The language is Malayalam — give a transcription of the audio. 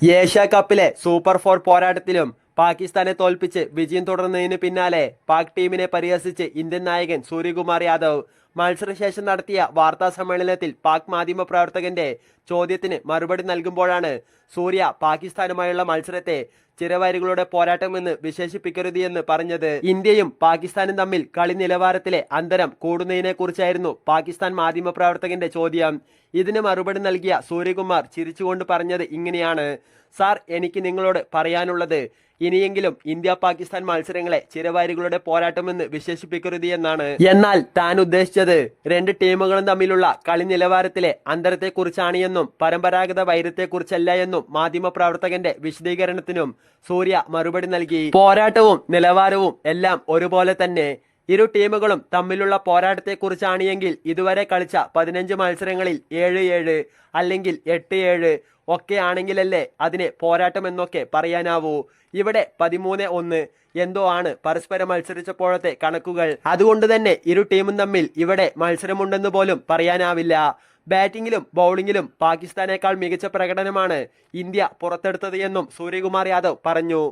ഏഷ്യ കപ്പിലെ സൂപ്പർ ഫോർ പോരാട്ടത്തിലും പാകിസ്ഥാനെ തോൽപ്പിച്ച് വിജയം തുടർന്നതിന് പിന്നാലെ പാക് ടീമിനെ പരിഹസിച്ച് ഇന്ത്യൻ നായകൻ സൂര്യകുമാർ യാദവ് മത്സരശേഷം നടത്തിയ വാർത്താ സമ്മേളനത്തിൽ പാക് മാധ്യമ പ്രവർത്തകന്റെ ചോദ്യത്തിന് മറുപടി നൽകുമ്പോഴാണ് സൂര്യ പാകിസ്ഥാനുമായുള്ള മത്സരത്തെ ചിരവരികളുടെ പോരാട്ടമെന്ന് വിശേഷിപ്പിക്കരുത് എന്ന് പറഞ്ഞത്. ഇന്ത്യയും പാകിസ്ഥാനും തമ്മിൽ കളി നിലവാരത്തിലെ അന്തരം കൂടുന്നതിനെക്കുറിച്ചായിരുന്നു പാകിസ്ഥാൻ മാധ്യമ പ്രവർത്തകന്റെ ചോദ്യം. ഇതിന് മറുപടി നൽകിയ സൂര്യകുമാർ ചിരിച്ചുകൊണ്ട് പറഞ്ഞത് ഇങ്ങനെയാണ്. സാർ എനിക്ക് നിങ്ങളോട് പറയാനുള്ളത് ഇനിയെങ്കിലും ഇന്ത്യ പാകിസ്ഥാൻ മത്സരങ്ങളെ ചിരവാരികളുടെ പോരാട്ടമെന്ന് വിശേഷിപ്പിക്കരുത് എന്നാണ് എന്നാൽ താൻ ഉദ്ദേശിച്ചത് രണ്ട് ടീമുകളും തമ്മിലുള്ള കളി നിലവാരത്തിലെ അന്തരത്തെക്കുറിച്ചാണ് എന്നും പരമ്പരാഗത വൈരത്തെക്കുറിച്ചല്ല എന്നും മാധ്യമപ്രവർത്തകന്റെ വിശദീകരണത്തിനും സൂര്യ മറുപടി നൽകി. പോരാട്ടവും നിലവാരവും എല്ലാം ഒരുപോലെ തന്നെ ഇരു ടീമുകളും തമ്മിലുള്ള പോരാട്ടത്തെക്കുറിച്ചാണ് എങ്കിൽ ഇതുവരെ കളിച്ച പതിനഞ്ച് മത്സരങ്ങളിൽ ഏഴ് ഏഴ് അല്ലെങ്കിൽ എട്ട് ഏഴ് ഒക്കെ ആണെങ്കിലല്ലേ അതിനെ പോരാട്ടം എന്നൊക്കെ പറയാനാവൂ. ഇവിടെ പതിമൂന്ന് ഒന്ന് എന്തോ ആണ് പരസ്പരം മത്സരിച്ചപ്പോഴത്തെ കണക്കുകൾ. അതുകൊണ്ട് തന്നെ ഇരു ടീമും തമ്മിൽ ഇവിടെ മത്സരമുണ്ടെന്ന് പോലും പറയാനാവില്ല. ബാറ്റിംഗിലും ബൗളിംഗിലും പാകിസ്ഥാനേക്കാൾ മികച്ച പ്രകടനമാണ് ഇന്ത്യ പുറത്തെടുത്തത് എന്നും സൂര്യകുമാർ യാദവ് പറഞ്ഞു.